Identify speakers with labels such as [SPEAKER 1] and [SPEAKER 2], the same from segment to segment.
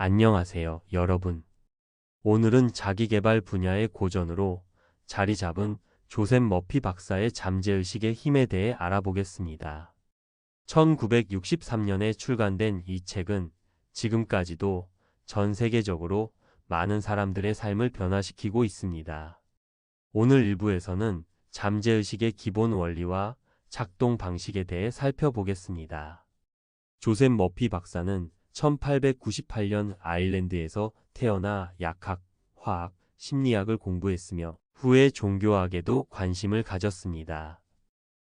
[SPEAKER 1] 안녕하세요, 여러분. 오늘은 자기개발 분야의 고전으로 자리 잡은 조셉 머피 박사의 잠재의식의 힘에 대해 알아보겠습니다. 1963년에 출간된 이 책은 지금까지도 전 세계적으로 많은 사람들의 삶을 변화시키고 있습니다. 오늘 일부에서는 잠재의식의 기본 원리와 작동 방식에 대해 살펴보겠습니다. 조셉 머피 박사는 1898년 아일랜드에서 태어나 약학, 화학, 심리학을 공부했으며 후에 종교학에도 관심을 가졌습니다.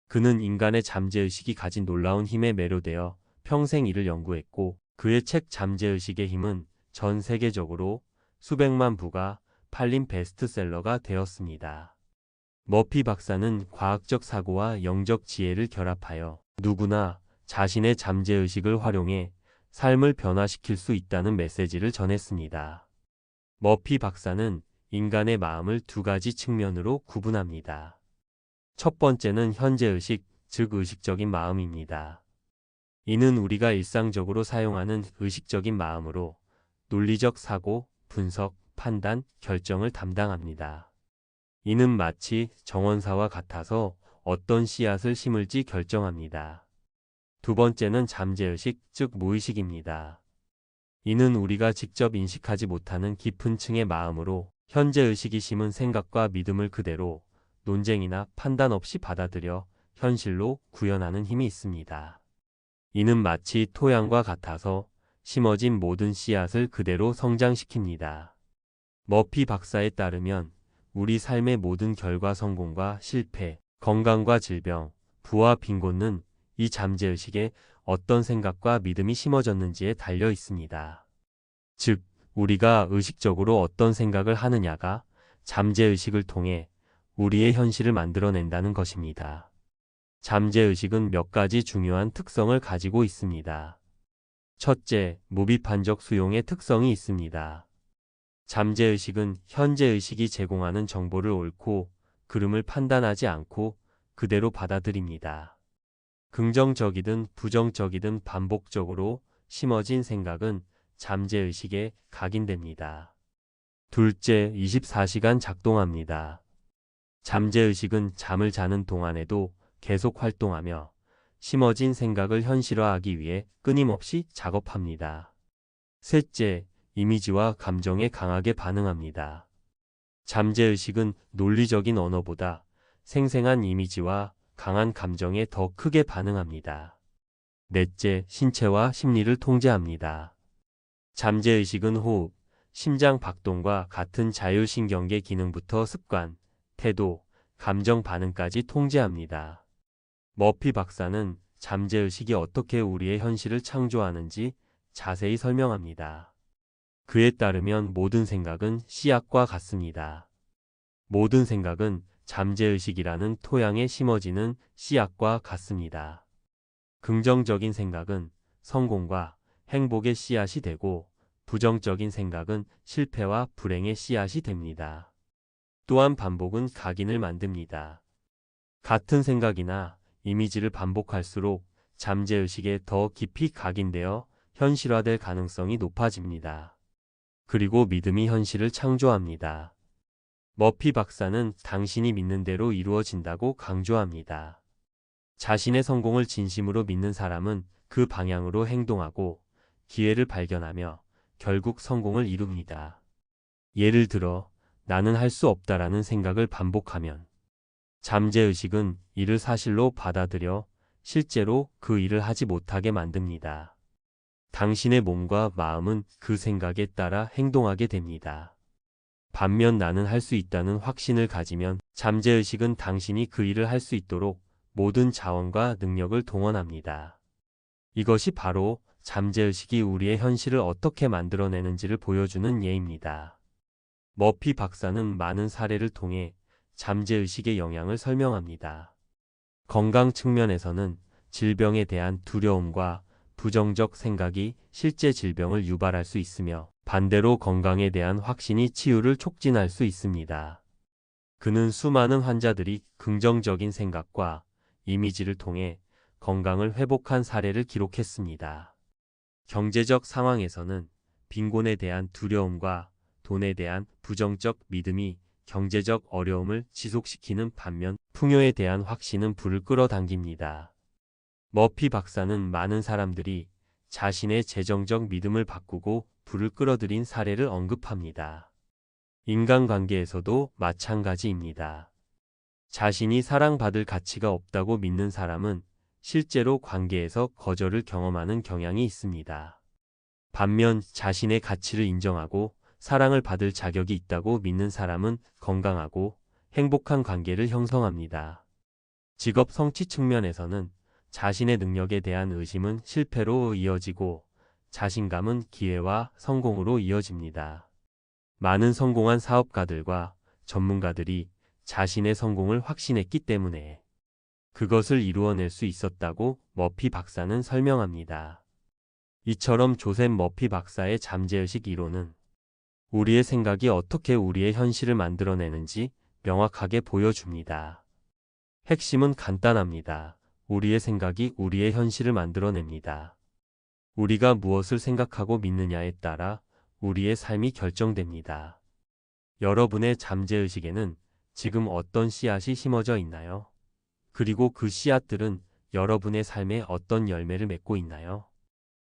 [SPEAKER 1] 그는 인간의 잠재의식이 가진 놀라운 힘에 매료되어 평생 이를 연구했고 그의 책 잠재의식의 힘은 전 세계적으로 수백만 부가 팔린 베스트셀러가 되었습니다. 머피 박사는 과학적 사고와 영적 지혜를 결합하여 누구나 자신의 잠재의식을 활용해 삶을 변화시킬 수 있다는 메시지를 전했습니다. 머피 박사는 인간의 마음을 두 가지 측면으로 구분합니다. 첫 번째는 현재의식, 즉 의식적인 마음입니다. 이는 우리가 일상적으로 사용하는 의식적인 마음으로 논리적 사고, 분석, 판단, 결정을 담당합니다. 이는 마치 정원사와 같아서 어떤 씨앗을 심을지 결정합니다. 두 번째는 잠재의식, 즉 무의식입니다. 이는 우리가 직접 인식하지 못하는 깊은 층의 마음으로 현재의식이 심은 생각과 믿음을 그대로 논쟁이나 판단 없이 받아들여 현실로 구현하는 힘이 있습니다. 이는 마치 토양과 같아서 심어진 모든 씨앗을 그대로 성장시킵니다. 머피 박사에 따르면 우리 삶의 모든 결과 성공과 실패, 건강과 질병, 부와 빈곤은 이 잠재의식에 어떤 생각과 믿음이 심어졌는지에 달려 있습니다. 즉, 우리가 의식적으로 어떤 생각을 하느냐가 잠재의식을 통해 우리의 현실을 만들어낸다는 것입니다. 잠재의식은 몇 가지 중요한 특성을 가지고 있습니다. 첫째, 무비판적 수용의 특성이 있습니다. 잠재의식은 현재의식이 제공하는 정보를 옳고 그름을 판단하지 않고 그대로 받아들입니다. 긍정적이든 부정적이든 반복적으로 심어진 생각은 잠재의식에 각인됩니다. 둘째, 24시간 작동합니다. 잠재의식은 잠을 자는 동안에도 계속 활동하며 심어진 생각을 현실화하기 위해 끊임없이 작업합니다. 셋째, 이미지와 감정에 강하게 반응합니다. 잠재의식은 논리적인 언어보다 생생한 이미지와 강한 감정에 더 크게 반응합니다. 넷째, 신체와 심리를 통제합니다. 잠재의식은 호흡, 심장 박동과 같은 자율신경계 기능부터 습관, 태도, 감정 반응까지 통제합니다. 머피 박사는 잠재의식이 어떻게 우리의 현실을 창조하는지 자세히 설명합니다. 그에 따르면 모든 생각은 씨앗과 같습니다. 모든 생각은 잠재의식이라는 토양에 심어지는 씨앗과 같습니다. 긍정적인 생각은 성공과 행복의 씨앗이 되고 부정적인 생각은 실패와 불행의 씨앗이 됩니다. 또한 반복은 각인을 만듭니다. 같은 생각이나 이미지를 반복할수록 잠재의식에 더 깊이 각인되어 현실화될 가능성이 높아집니다. 그리고 믿음이 현실을 창조합니다. 머피 박사는 당신이 믿는 대로 이루어진다고 강조합니다. 자신의 성공을 진심으로 믿는 사람은 그 방향으로 행동하고 기회를 발견하며 결국 성공을 이룹니다. 예를 들어, 나는 할 수 없다라는 생각을 반복하면 잠재의식은 이를 사실로 받아들여 실제로 그 일을 하지 못하게 만듭니다. 당신의 몸과 마음은 그 생각에 따라 행동하게 됩니다. 반면 나는 할 수 있다는 확신을 가지면 잠재의식은 당신이 그 일을 할 수 있도록 모든 자원과 능력을 동원합니다. 이것이 바로 잠재의식이 우리의 현실을 어떻게 만들어내는지를 보여주는 예입니다. 머피 박사는 많은 사례를 통해 잠재의식의 영향을 설명합니다. 건강 측면에서는 질병에 대한 두려움과 부정적 생각이 실제 질병을 유발할 수 있으며 반대로 건강에 대한 확신이 치유를 촉진할 수 있습니다. 그는 수많은 환자들이 긍정적인 생각과 이미지를 통해 건강을 회복한 사례를 기록했습니다. 경제적 상황에서는 빈곤에 대한 두려움과 돈에 대한 부정적 믿음이 경제적 어려움을 지속시키는 반면 풍요에 대한 확신은 불을 끌어당깁니다. 머피 박사는 많은 사람들이 자신의 재정적 믿음을 바꾸고 불을 끌어들인 사례를 언급합니다. 인간관계에서도 마찬가지입니다. 자신이 사랑받을 가치가 없다고 믿는 사람은 실제로 관계에서 거절을 경험하는 경향이 있습니다. 반면 자신의 가치를 인정하고 사랑을 받을 자격이 있다고 믿는 사람은 건강하고 행복한 관계를 형성합니다. 직업 성취 측면에서는 자신의 능력에 대한 의심은 실패로 이어지고 자신감은 기회와 성공으로 이어집니다. 많은 성공한 사업가들과 전문가들이 자신의 성공을 확신했기 때문에 그것을 이루어낼 수 있었다고 머피 박사는 설명합니다. 이처럼 조셉 머피 박사의 잠재의식 이론은 우리의 생각이 어떻게 우리의 현실을 만들어내는지 명확하게 보여줍니다. 핵심은 간단합니다. 우리의 생각이 우리의 현실을 만들어냅니다. 우리가 무엇을 생각하고 믿느냐에 따라 우리의 삶이 결정됩니다. 여러분의 잠재의식에는 지금 어떤 씨앗이 심어져 있나요? 그리고 그 씨앗들은 여러분의 삶에 어떤 열매를 맺고 있나요?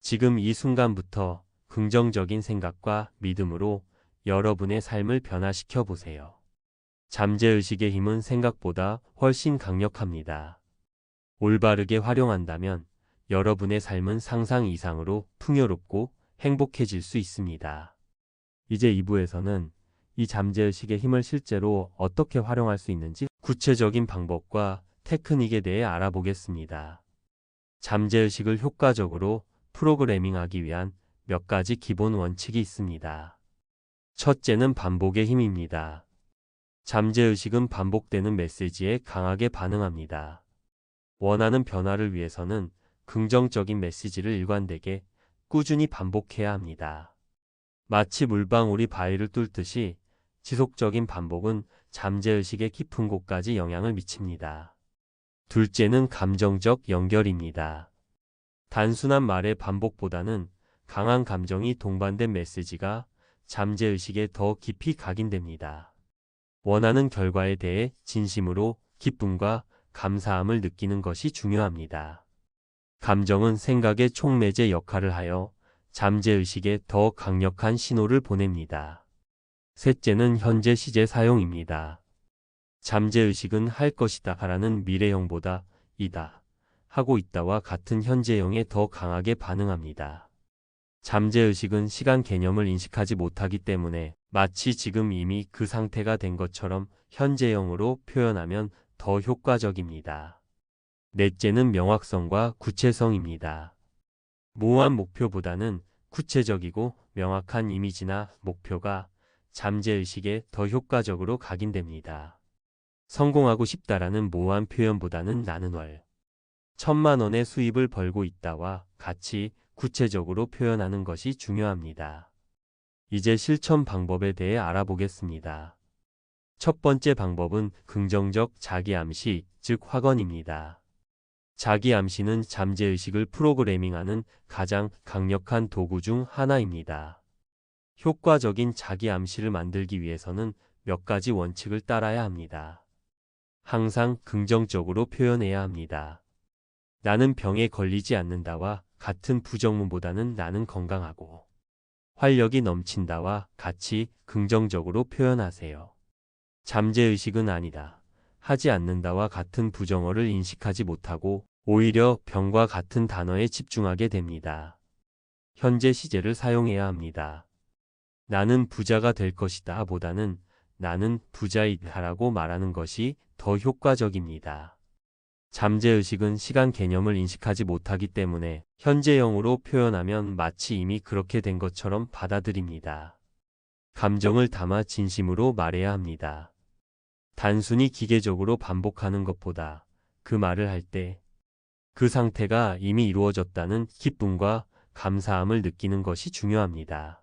[SPEAKER 1] 지금 이 순간부터 긍정적인 생각과 믿음으로 여러분의 삶을 변화시켜 보세요. 잠재의식의 힘은 생각보다 훨씬 강력합니다. 올바르게 활용한다면 여러분의 삶은 상상 이상으로 풍요롭고 행복해질 수 있습니다. 이제 2부에서는 이 잠재의식의 힘을 실제로 어떻게 활용할 수 있는지 구체적인 방법과 테크닉에 대해 알아보겠습니다. 잠재의식을 효과적으로 프로그래밍하기 위한 몇 가지 기본 원칙이 있습니다. 첫째는 반복의 힘입니다. 잠재의식은 반복되는 메시지에 강하게 반응합니다. 원하는 변화를 위해서는 긍정적인 메시지를 일관되게 꾸준히 반복해야 합니다. 마치 물방울이 바위를 뚫듯이 지속적인 반복은 잠재의식의 깊은 곳까지 영향을 미칩니다. 둘째는 감정적 연결입니다. 단순한 말의 반복보다는 강한 감정이 동반된 메시지가 잠재의식에 더 깊이 각인됩니다. 원하는 결과에 대해 진심으로 기쁨과 감사함을 느끼는 것이 중요합니다. 감정은 생각의 촉매제 역할을 하여 잠재의식에 더 강력한 신호를 보냅니다. 셋째는 현재 시제 사용입니다. 잠재의식은 할 것이다 라는 미래형보다 이다, 하고 있다와 같은 현재형에 더 강하게 반응합니다. 잠재의식은 시간 개념을 인식하지 못하기 때문에 마치 지금 이미 그 상태가 된 것처럼 현재형으로 표현하면 더 효과적입니다. 넷째는 명확성과 구체성입니다. 모호한 목표보다는 구체적이고 명확한 이미지나 목표가 잠재의식에 더 효과적으로 각인됩니다. 성공하고 싶다라는 모호한 표현보다는 나는 월 천만 원의 수입을 벌고 있다와 같이 구체적으로 표현하는 것이 중요합니다. 이제 실천 방법에 대해 알아보겠습니다. 첫 번째 방법은 긍정적 자기 암시, 즉 확언입니다. 자기 암시는 잠재의식을 프로그래밍하는 가장 강력한 도구 중 하나입니다. 효과적인 자기 암시를 만들기 위해서는 몇 가지 원칙을 따라야 합니다. 항상 긍정적으로 표현해야 합니다. 나는 병에 걸리지 않는다와 같은 부정문보다는 나는 건강하고 활력이 넘친다와 같이 긍정적으로 표현하세요. 잠재의식은 아니다. 하지 않는다와 같은 부정어를 인식하지 못하고 오히려 병과 같은 단어에 집중하게 됩니다. 현재 시제를 사용해야 합니다. 나는 부자가 될 것이다 보다는 나는 부자이다라고 말하는 것이 더 효과적입니다. 잠재의식은 시간 개념을 인식하지 못하기 때문에 현재형으로 표현하면 마치 이미 그렇게 된 것처럼 받아들입니다. 감정을 담아 진심으로 말해야 합니다. 단순히 기계적으로 반복하는 것보다 그 말을 할 때 그 상태가 이미 이루어졌다는 기쁨과 감사함을 느끼는 것이 중요합니다.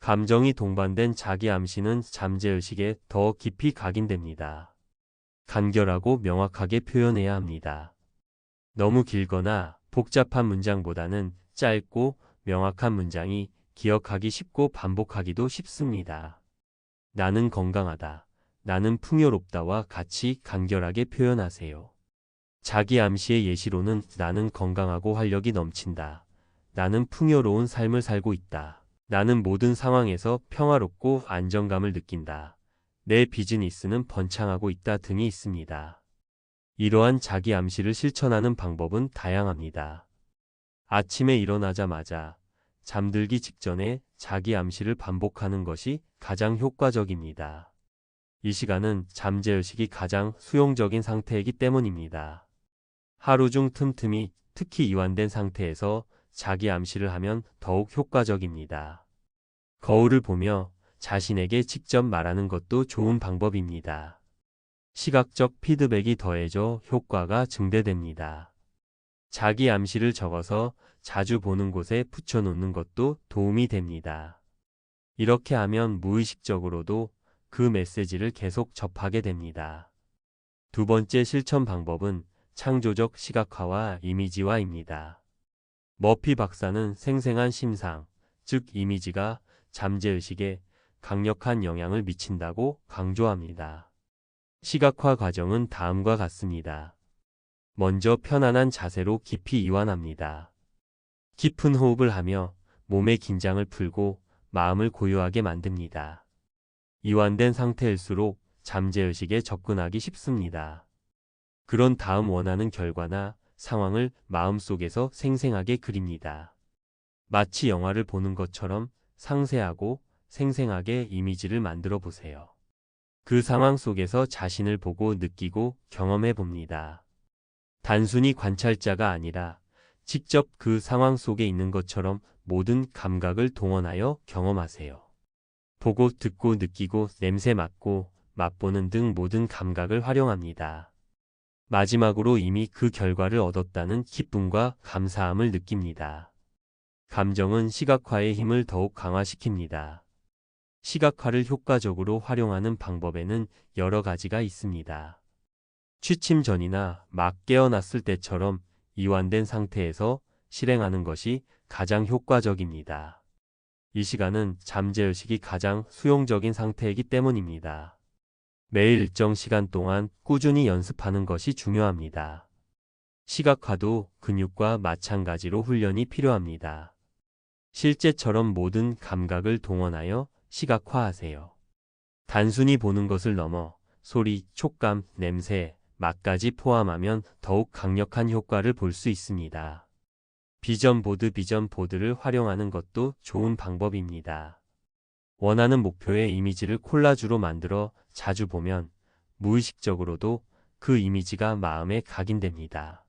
[SPEAKER 1] 감정이 동반된 자기 암시는 잠재의식에 더 깊이 각인됩니다. 간결하고 명확하게 표현해야 합니다. 너무 길거나 복잡한 문장보다는 짧고 명확한 문장이 기억하기 쉽고 반복하기도 쉽습니다. 나는 건강하다. 나는 풍요롭다와 같이 간결하게 표현하세요. 자기 암시의 예시로는 나는 건강하고 활력이 넘친다. 나는 풍요로운 삶을 살고 있다. 나는 모든 상황에서 평화롭고 안정감을 느낀다. 내 비즈니스는 번창하고 있다 등이 있습니다. 이러한 자기 암시를 실천하는 방법은 다양합니다. 아침에 일어나자마자 잠들기 직전에 자기 암시를 반복하는 것이 가장 효과적입니다. 이 시간은 잠재의식이 가장 수용적인 상태이기 때문입니다. 하루 중 틈틈이 특히 이완된 상태에서 자기 암시를 하면 더욱 효과적입니다. 거울을 보며 자신에게 직접 말하는 것도 좋은 방법입니다. 시각적 피드백이 더해져 효과가 증대됩니다. 자기 암시를 적어서 자주 보는 곳에 붙여놓는 것도 도움이 됩니다. 이렇게 하면 무의식적으로도 그 메시지를 계속 접하게 됩니다. 두 번째 실천 방법은 창조적 시각화와 이미지화입니다. 머피 박사는 생생한 심상, 즉 이미지가 잠재의식에 강력한 영향을 미친다고 강조합니다. 시각화 과정은 다음과 같습니다. 먼저 편안한 자세로 깊이 이완합니다. 깊은 호흡을 하며 몸의 긴장을 풀고 마음을 고요하게 만듭니다. 이완된 상태일수록 잠재의식에 접근하기 쉽습니다. 그런 다음 원하는 결과나 상황을 마음속에서 생생하게 그립니다. 마치 영화를 보는 것처럼 상세하고 생생하게 이미지를 만들어 보세요. 그 상황 속에서 자신을 보고 느끼고 경험해 봅니다. 단순히 관찰자가 아니라 직접 그 상황 속에 있는 것처럼 모든 감각을 동원하여 경험하세요. 보고 듣고 느끼고 냄새 맡고 맛보는 등 모든 감각을 활용합니다. 마지막으로 이미 그 결과를 얻었다는 기쁨과 감사함을 느낍니다. 감정은 시각화의 힘을 더욱 강화시킵니다. 시각화를 효과적으로 활용하는 방법에는 여러 가지가 있습니다. 취침 전이나 막 깨어났을 때처럼 이완된 상태에서 실행하는 것이 가장 효과적입니다. 이 시간은 잠재의식이 가장 수용적인 상태이기 때문입니다. 매일 일정 시간 동안 꾸준히 연습하는 것이 중요합니다. 시각화도 근육과 마찬가지로 훈련이 필요합니다. 실제처럼 모든 감각을 동원하여 시각화하세요. 단순히 보는 것을 넘어 소리, 촉감, 냄새, 맛까지 포함하면 더욱 강력한 효과를 볼 수 있습니다. 비전 보드 비전 보드를 활용하는 것도 좋은 방법입니다. 원하는 목표의 이미지를 콜라주로 만들어 자주 보면 무의식적으로도 그 이미지가 마음에 각인됩니다.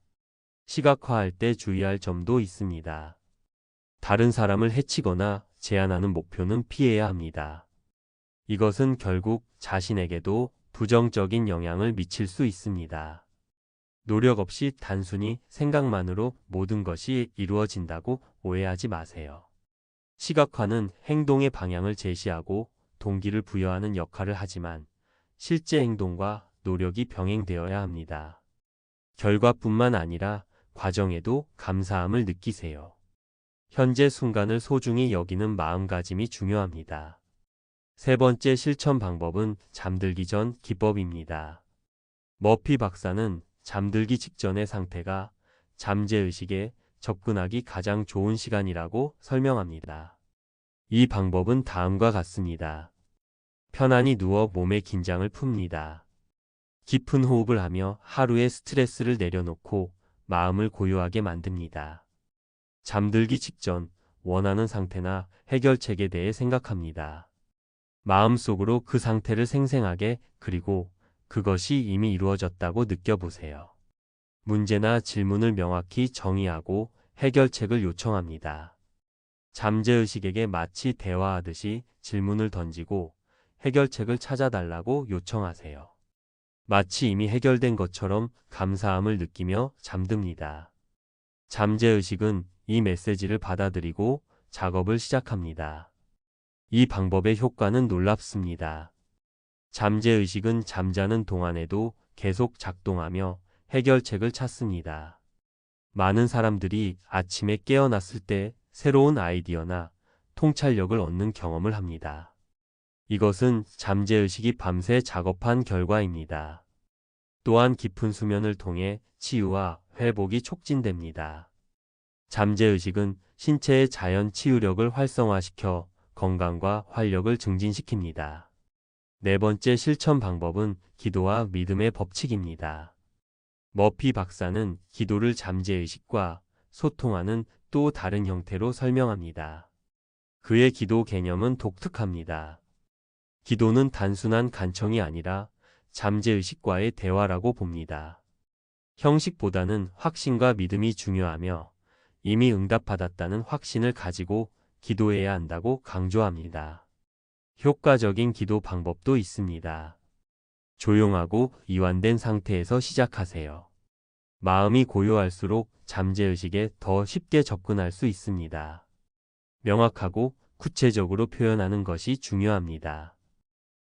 [SPEAKER 1] 시각화할 때 주의할 점도 있습니다. 다른 사람을 해치거나 제안하는 목표는 피해야 합니다. 이것은 결국 자신에게도 부정적인 영향을 미칠 수 있습니다. 노력 없이 단순히 생각만으로 모든 것이 이루어진다고 오해하지 마세요. 시각화는 행동의 방향을 제시하고 동기를 부여하는 역할을 하지만 실제 행동과 노력이 병행되어야 합니다. 결과뿐만 아니라 과정에도 감사함을 느끼세요. 현재 순간을 소중히 여기는 마음가짐이 중요합니다. 세 번째 실천 방법은 잠들기 전 기법입니다. 머피 박사는 잠들기 직전의 상태가 잠재의식에 접근하기 가장 좋은 시간이라고 설명합니다. 이 방법은 다음과 같습니다. 편안히 누워 몸의 긴장을 풉니다. 깊은 호흡을 하며 하루의 스트레스를 내려놓고 마음을 고요하게 만듭니다. 잠들기 직전 원하는 상태나 해결책에 대해 생각합니다. 마음속으로 그 상태를 생생하게 그리고 그것이 이미 이루어졌다고 느껴보세요. 문제나 질문을 명확히 정의하고 해결책을 요청합니다. 잠재의식에게 마치 대화하듯이 질문을 던지고 해결책을 찾아달라고 요청하세요. 마치 이미 해결된 것처럼 감사함을 느끼며 잠듭니다. 잠재의식은 이 메시지를 받아들이고 작업을 시작합니다. 이 방법의 효과는 놀랍습니다. 잠재의식은 잠자는 동안에도 계속 작동하며 해결책을 찾습니다. 많은 사람들이 아침에 깨어났을 때 새로운 아이디어나 통찰력을 얻는 경험을 합니다. 이것은 잠재의식이 밤새 작업한 결과입니다. 또한 깊은 수면을 통해 치유와 회복이 촉진됩니다. 잠재의식은 신체의 자연 치유력을 활성화시켜 건강과 활력을 증진시킵니다. 네 번째 실천 방법은 기도와 믿음의 법칙입니다. 머피 박사는 기도를 잠재의식과 소통하는 또 다른 형태로 설명합니다. 그의 기도 개념은 독특합니다. 기도는 단순한 간청이 아니라 잠재의식과의 대화라고 봅니다. 형식보다는 확신과 믿음이 중요하며 이미 응답받았다는 확신을 가지고 기도해야 한다고 강조합니다. 효과적인 기도 방법도 있습니다. 조용하고 이완된 상태에서 시작하세요. 마음이 고요할수록 잠재의식에 더 쉽게 접근할 수 있습니다. 명확하고 구체적으로 표현하는 것이 중요합니다.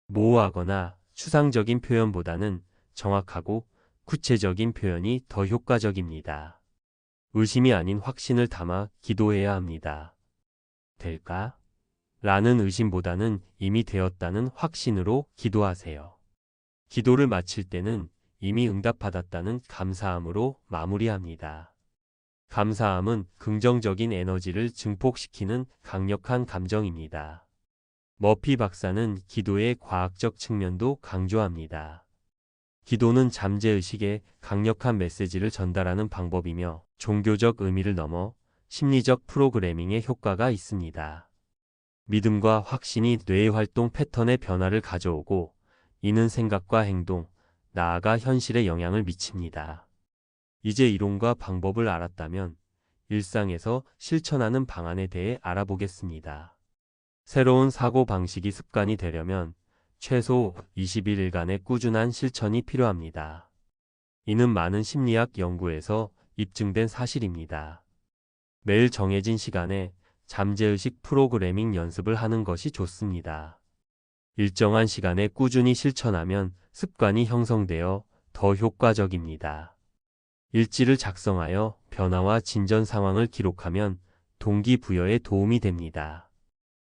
[SPEAKER 1] 모호하거나 추상적인 표현보다는 정확하고 구체적인 표현이 더 효과적입니다. 의심이 아닌 확신을 담아 기도해야 합니다. 될까? 라는 의심보다는 이미 되었다는 확신으로 기도하세요. 기도를 마칠 때는 이미 응답받았다는 감사함으로 마무리합니다. 감사함은 긍정적인 에너지를 증폭시키는 강력한 감정입니다. 머피 박사는 기도의 과학적 측면도 강조합니다. 기도는 잠재의식에 강력한 메시지를 전달하는 방법이며 종교적 의미를 넘어 심리적 프로그래밍의 효과가 있습니다. 믿음과 확신이 뇌의 활동 패턴의 변화를 가져오고 이는 생각과 행동, 나아가 현실에 영향을 미칩니다. 이제 이론과 방법을 알았다면 일상에서 실천하는 방안에 대해 알아보겠습니다. 새로운 사고 방식이 습관이 되려면 최소 21일간의 꾸준한 실천이 필요합니다. 이는 많은 심리학 연구에서 입증된 사실입니다. 매일 정해진 시간에 잠재의식 프로그래밍 연습을 하는 것이 좋습니다. 일정한 시간에 꾸준히 실천하면 습관이 형성되어 더 효과적입니다. 일지를 작성하여 변화와 진전 상황을 기록하면 동기부여에 도움이 됩니다.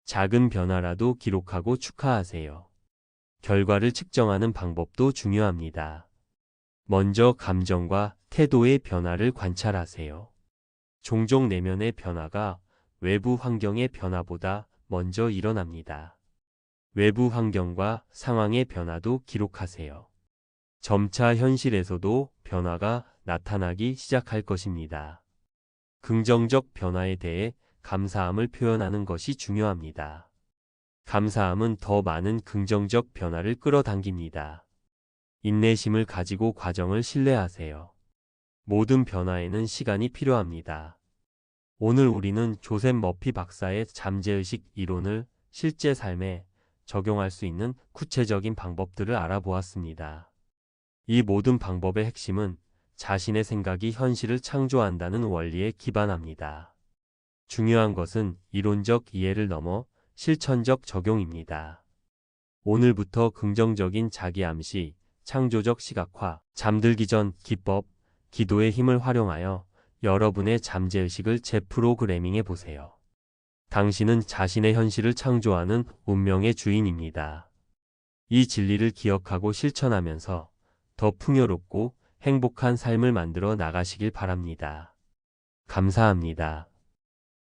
[SPEAKER 1] 작은 변화라도 기록하고 축하하세요. 결과를 측정하는 방법도 중요합니다. 먼저 감정과 태도의 변화를 관찰하세요. 종종 내면의 변화가 외부 환경의 변화보다 먼저 일어납니다. 외부 환경과 상황의 변화도 기록하세요. 점차 현실에서도 변화가 나타나기 시작할 것입니다. 긍정적 변화에 대해 감사함을 표현하는 것이 중요합니다. 감사함은 더 많은 긍정적 변화를 끌어당깁니다. 인내심을 가지고 과정을 신뢰하세요. 모든 변화에는 시간이 필요합니다. 오늘 우리는 조셉 머피 박사의 잠재의식 이론을 실제 삶에 적용할 수 있는 구체적인 방법들을 알아보았습니다. 이 모든 방법의 핵심은 자신의 생각이 현실을 창조한다는 원리에 기반합니다. 중요한 것은 이론적 이해를 넘어 실천적 적용입니다. 오늘부터 긍정적인 자기 암시, 창조적 시각화, 잠들기 전 기법, 기도의 힘을 활용하여 여러분의 잠재의식을 재프로그래밍해 보세요. 당신은 자신의 현실을 창조하는 운명의 주인입니다. 이 진리를 기억하고 실천하면서 더 풍요롭고 행복한 삶을 만들어 나가시길 바랍니다. 감사합니다.